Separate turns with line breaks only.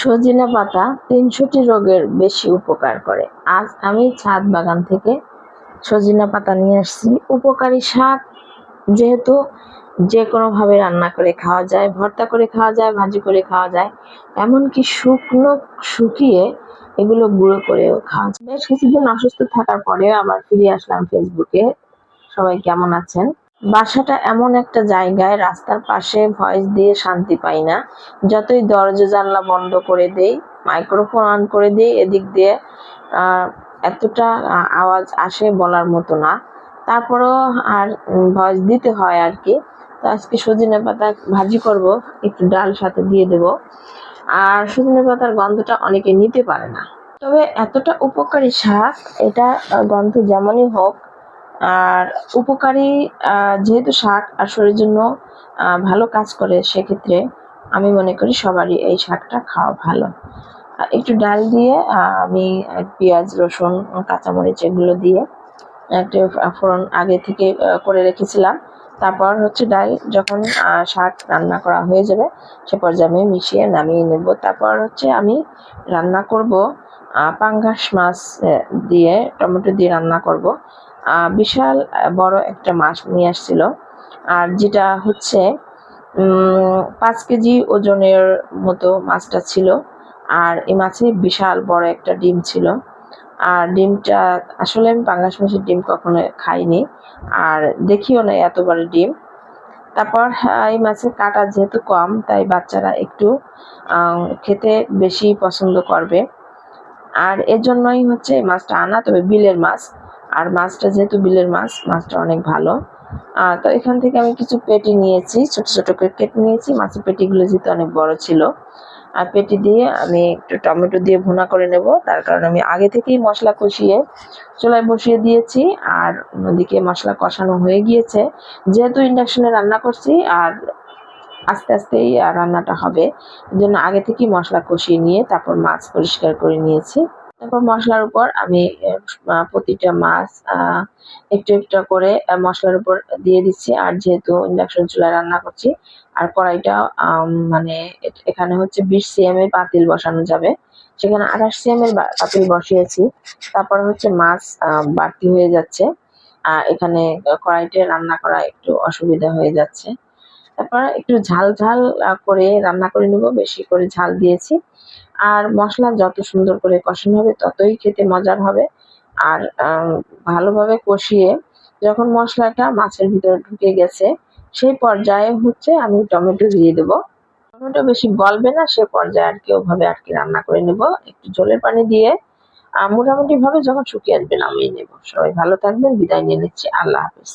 সজিনা পাতা তিনশোটি রোগের বেশি উপকার করে। আজ আমি ছাদ বাগান থেকে সজিনা পাতা নিয়ে আসছি। উপকারী শাক যেহেতু যে কোনোভাবে রান্না করে খাওয়া যায়, ভর্তা করে খাওয়া যায়, ভাজি করে খাওয়া যায়, এমনকি শুকনো শুকিয়ে এগুলো গুঁড়ো করেও খাওয়া যায়। বেশ কিছুদিন অসুস্থ থাকার পরে আবার ফিরে আসলাম ফেসবুকে সবাই কেমন আছেন? বাসাটা এমন একটা জায়গায় রাস্তার পাশে ভয়েস দিয়ে শান্তি পাই না। যতই দরজা জানলা বন্ধ করে দেই, মাইক্রোফোন অন করে দিই, এদিক দিয়ে এতটা আওয়াজ আসে বলার মতো না। তারপরেও আর ভয়েস দিতে হয় আর কি। তো আজকে সজনে পাতা ভাজি করব, একটু ডাল সাথে দিয়ে দেব। আর সজনে পাতার গন্ধটা অনেকে নিতে পারে না। তবে এতটা উপকারী শাক, এটা গন্ধ যেমনই হোক আর উপকারী যেহেতু শাক আর শরীরের জন্য ভালো কাজ করে, সেক্ষেত্রে আমি মনে করি সবারই এই শাকটা খাওয়া ভালো। একটু ডাল দিয়ে আমি পেঁয়াজ, রসুন, কাঁচামরিচ এগুলো দিয়ে একটা ফোড়ন আগে থেকে করে রেখেছিলাম। তারপর হচ্ছে ডাল, যখন শাক রান্না করা হয়ে যাবে, সে পর্যায়ে আমি মিশিয়ে নামিয়ে নেব। তারপর হচ্ছে আমি রান্না করব পাঙ্গাস মাছ দিয়ে, টমেটো দিয়ে রান্না করব। বিশাল বড় একটা মাছ নিয়ে আসছিল। আর যেটা হচ্ছে পাঁচ কেজি ওজনের মতো মাছটা ছিল। আর এই মাছে বিশাল বড় একটা ডিম ছিল। আর ডিমটা, আসলে আমি পাঙ্গাস মাছের ডিম কখনো খাইনি। আর দেখিও না এত বড় ডিম। তারপর এই মাছের কাটা যেহেতু কম, তাই বাচ্চারা একটু খেতে বেশি পছন্দ করবে। আর এর জন্যই হচ্ছে এই মাছটা আনা, তবে বিলের মাছ। আর মাছটা যেহেতু বিলের মাছ মাছটা অনেক ভালো। আহ, তো এখান থেকে আমি কিছু পেটি নিয়েছি ছোট ছোট করে কেটে নিয়েছি। মাছের পেটিগুলো যেহেতু অনেক বড় ছিল। আর পেটি দিয়ে আমি একটু টমেটো দিয়ে ভুনা করে নেব। তার কারণে আমি আগে থেকেই মশলা কষিয়ে চুলায় বসিয়ে দিয়েছি আর অন্যদিকে মশলা কষানো হয়ে গিয়েছে। যেহেতু ইন্ডাকশনে রান্না করছি আর আস্তে আস্তেই রান্নাটা হবে জন্য আগে থেকেই মশলা কষিয়ে নিয়ে তারপর মাছ পরিষ্কার করে নিয়েছি। তারপর মশলার উপর আমি প্রতিটা মাছ একটু একটু করে মশলার উপর দিয়ে দিচ্ছি। আর যেহেতু ইন্ডাকশন চুলায় রান্না করছি, আর কড়াইটা মানে এখানে হচ্ছে বিশ সিএম এর পাতিল বসানো যাবে। সেখানে আঠাশ সিএম এর বা- পাতিল বসিয়েছি। তারপর হচ্ছে মাছ বাড়তি হয়ে যাচ্ছে। এখানে কড়াইতে রান্না করা একটু অসুবিধা হয়ে যাচ্ছে। তারপর একটু ঝাল ঝাল করে রান্না করে নেব, বেশি করে ঝাল দিয়েছি। আর মশলা যত সুন্দর করে কষানো হবে ততই খেতে মজার হবে। আর ভালোভাবে কষিয়ে যখন মশলাটা মাছের ভিতরে ঢুকে গেছে, সেই পর্যায়ে হচ্ছে আমি টমেটো দিয়ে দেবো। টমেটো বেশি গলবে না, সে পর্যায়ে আর কি ওভাবে আর কি রান্না করে নেব। একটু জলের পানি দিয়ে মোটামুটি ভাবে যখন শুকিয়ে আসবে নামিয়ে নেব। সবাই ভালো থাকবেন, বিদায় নিয়ে নিচ্ছি। আল্লাহ হাফেজ।